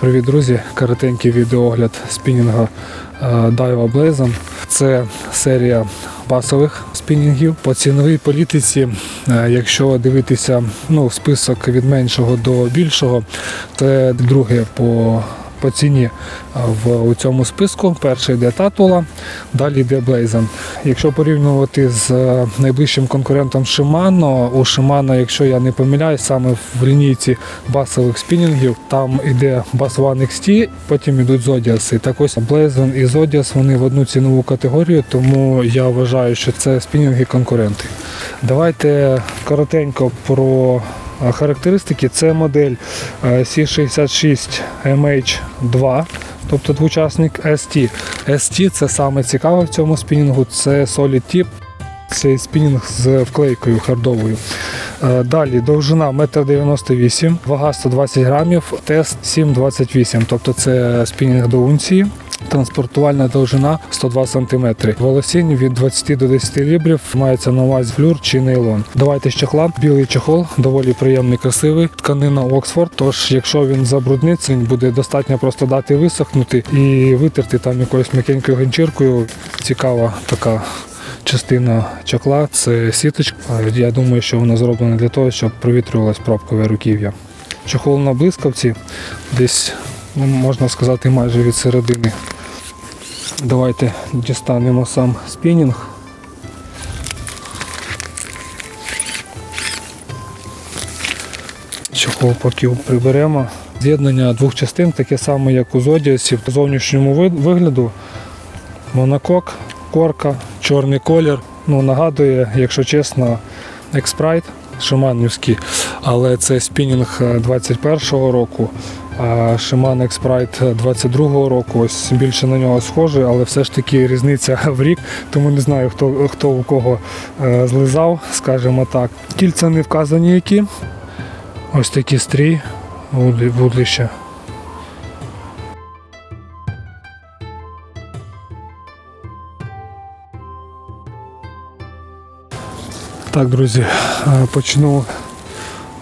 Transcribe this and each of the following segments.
Привіт, друзі! Коротенький відеоогляд спінінга Дайва Daiwa Blazon. Це серія басових спінінгів. По ціновій політиці, е, якщо дивитися ну, список від меншого до більшого, це друге по, по ціні е, в у цьому списку. Перший йде Татула, далі йде Blazon. Якщо порівнювати з е, найближчим конкурентом Shimano, у Shimano, якщо я не помиляюсь, саме в лінійці басових спінінгів, там іде Bass One XT, потім йдуть Zodiac. Так ось Blazon і Zodiac вони в одну цінову категорію, тому я вважаю, що це спінінги конкуренти. Давайте коротенько про характеристики. Це модель е, C66 MH2, тобто двочасник ST. ST це саме цікаве в цьому спінінгу, це Solid Tip. Цей спінінг з вклейкою хардовою. Е, Далі довжина 1,98 м, вага 120 грамів, тест 7,28 тобто це спінінг до унції. Транспортувальна довжина 102 см. Волосінь від 20 до 10 лібрів мається на увазі флюр чи нейлон. Давайте з чехла. Білий чехол, доволі приємний, красивий. Тканина Оксфорд. Тож, якщо він забрудниться, буде достатньо просто дати висохнути і витерти там якоюсь м'якенькою ганчіркою. Цікава така частина чохла це сіточка. Я думаю, що вона зроблена для того, щоб провітрювалась пробкове руків'я. Чохол на блискавці десь, ну, можна сказати, майже від середини. Давайте дістанемо сам спінінг. Чохол поки приберемо. З'єднання двох частин таке саме, як у Зодіасі. По зовнішньому вигляду монокок, корка, чорний колір. Ну, нагадує, якщо чесно, експрайт шиманівський, але це спінінг е, 21-го року. Shimano X-Prite 22-го року, ось більше на нього схожий, але все ж таки різниця в рік, тому не знаю, хто, хто у кого е, злизав, скажімо так. Кільця не вказані які. Ось такі стрій, вудлища. Так, друзі, е, почну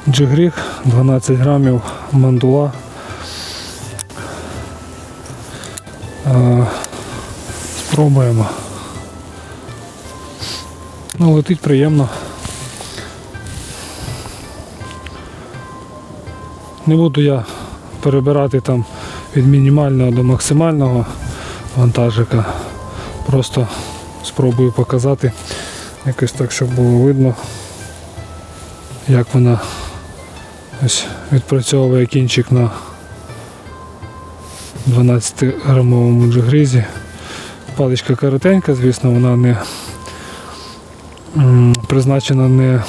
джигріг, 12 грамів мандула. Спробуємо. Ну, летить приємно. Не буду я перебирати там від мінімального до максимального вантажика. Просто спробую показати якось так, щоб було видно, як вона ось відпрацьовує кінчик на 12-грамовому джигризі. Паличка коротенька, звісно, вона не призначена не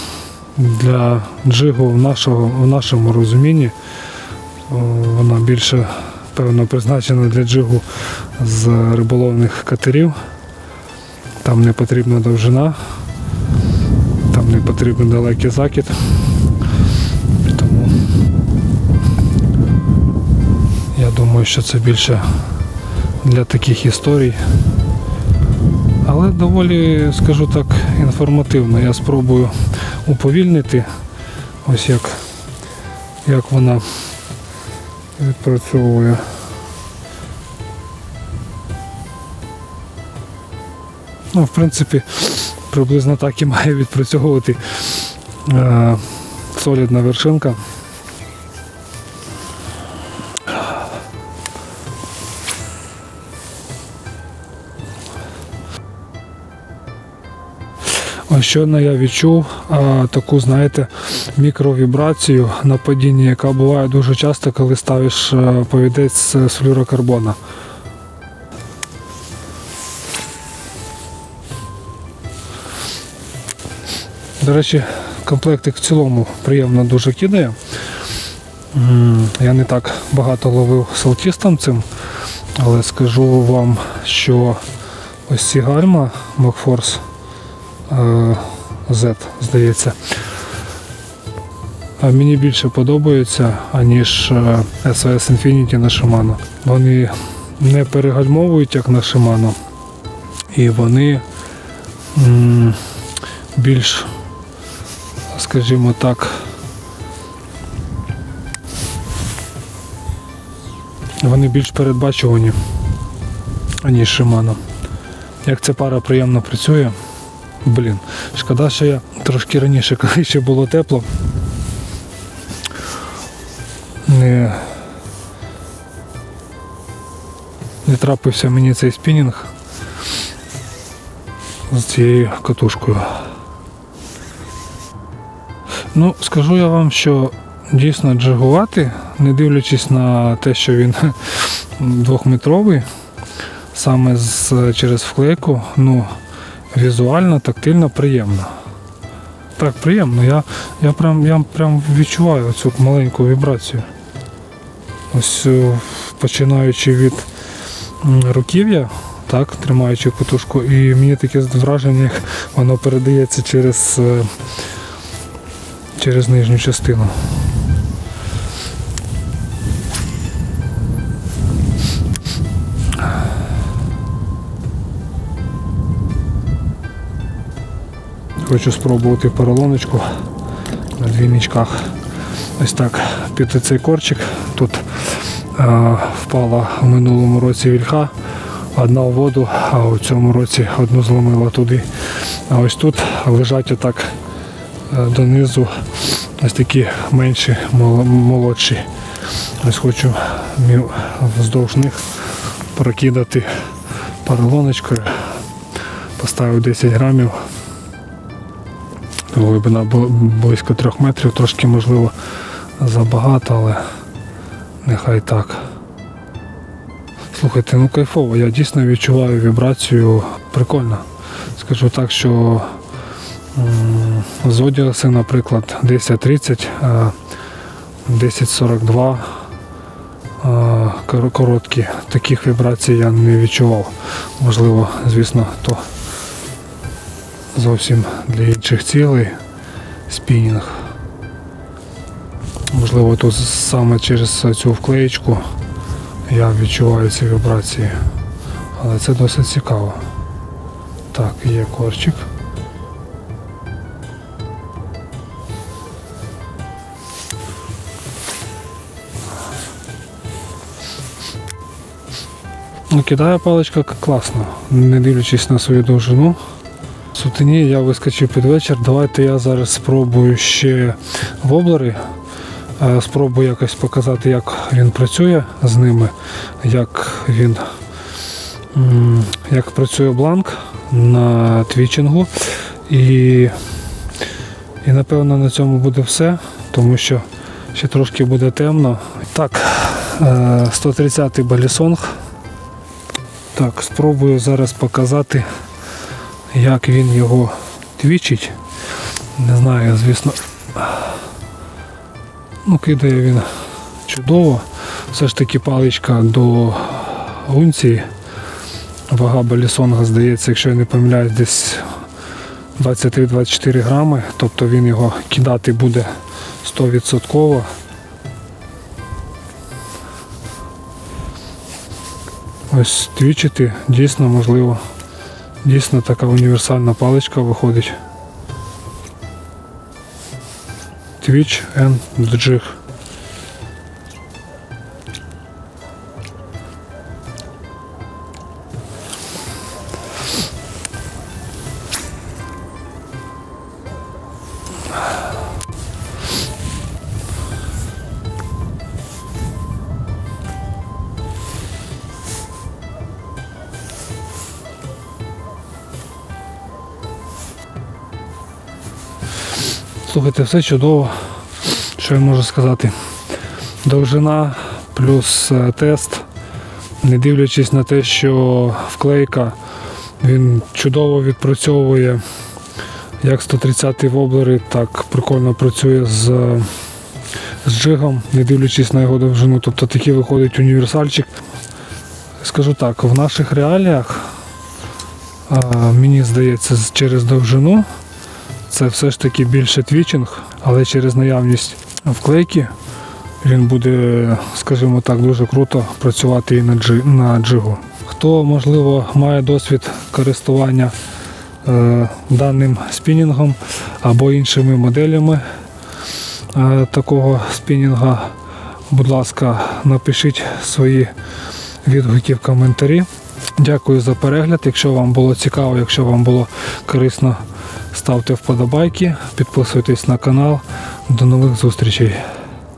для джигу в, нашого, в нашому розумінні. Вона більше, певно, призначена для джигу з риболовних катерів. Там не потрібна довжина, там не потрібен далекий закид. Тому я думаю, що це більше для таких історій. Але доволі, скажу так, інформативно. Я спробую уповільнити, ось як, як вона відпрацьовує. Ну, в принципі, приблизно так і має відпрацьовувати е, солідна вершинка. Щойно я відчув а, таку, знаєте, мікровібрацію на падінні, яка буває дуже часто, коли ставиш а, повідець з флюрокарбона. До речі, комплектик в цілому приємно дуже кидає. Я не так багато ловив салтістом цим, але скажу вам, що ось ці гальма Макфорс е, Z, здається. А мені більше подобаються, аніж е, SOS Infinity на Shimano. Вони не перегальмовують, як на Shimano. І вони більш, скажімо так, вони більш передбачувані, аніж Shimano. Як ця пара приємно працює. Блін, шкода, що я трошки раніше, коли ще було тепло. Не, не трапився мені цей спінінг з цією катушкою. Ну, скажу я вам, що дійсно джигувати, не дивлячись на те, що він двохметровий, саме з, через вклейку, ну, візуально, тактильно приємно. Так, приємно. Я, я, прям, я прям відчуваю цю маленьку вібрацію. Ось е, починаючи від руків'я, так, тримаючи катушку, і мені таке враження, як воно передається через, е, через нижню частину. Хочу спробувати поролоночку на двійничках. Ось так під цей корчик. Тут е, впала в минулому році вільха, одна в воду, а у цьому році одну зломила туди. А ось тут лежать отак е, донизу ось такі менші, молодші. Ось хочу вздовж них прокидати поролоночкою. Поставив 10 грамів. Глибина близько трьох метрів, трошки можливо забагато, але нехай так. Слухайте, ну кайфово, я дійсно відчуваю вібрацію прикольно. Скажу так, що з Одіаси, наприклад, 10.30, а 10.42 короткі, таких вібрацій я не відчував. Можливо, звісно, то зовсім для інших цілей спінінг. Можливо, тут саме через цю вклеєчку я відчуваю ці вібрації. Але це досить цікаво. Так, є корчик. Ну, кидає паличка класно, не дивлячись на свою довжину. Сутені я вискочив під вечір. Давайте я зараз спробую ще воблери. Е, Спробую якось показати, як він працює з ними, як він як працює бланк на твічингу. І, і напевно на цьому буде все, тому що ще трошки буде темно. Так, е, 130-й балісонг. Так, спробую зараз показати як він його твічить. Не знаю, звісно. Ну, кидає він чудово. Все ж таки паличка до унції. Вага балісонга, здається, якщо я не помиляюсь, десь 23-24 грами. Тобто він його кидати буде 100%. Ось твічити дійсно можливо. Дійсно така універсальна паличка виходить. Twitch and Jig. Слухайте, все чудово. Що я можу сказати? Довжина плюс е, тест, не дивлячись на те, що вклейка він чудово відпрацьовує як 130 воблери, так прикольно працює з, з джигом, не дивлячись на його довжину. Тобто такий виходить універсальчик. Скажу так, в наших реаліях мені здається, через довжину це все ж таки більше твічинг, але через наявність вклейки він буде, скажімо так, дуже круто працювати і на, джи, на джигу. Хто, можливо, має досвід користування е, даним спінінгом або іншими моделями е, такого спінінга, Будь ласка, напишіть свої відгуки в коментарі. Дякую за перегляд. Якщо вам було цікаво, якщо вам було корисно, ставте вподобайки, підписуйтесь на канал. До нових зустрічей.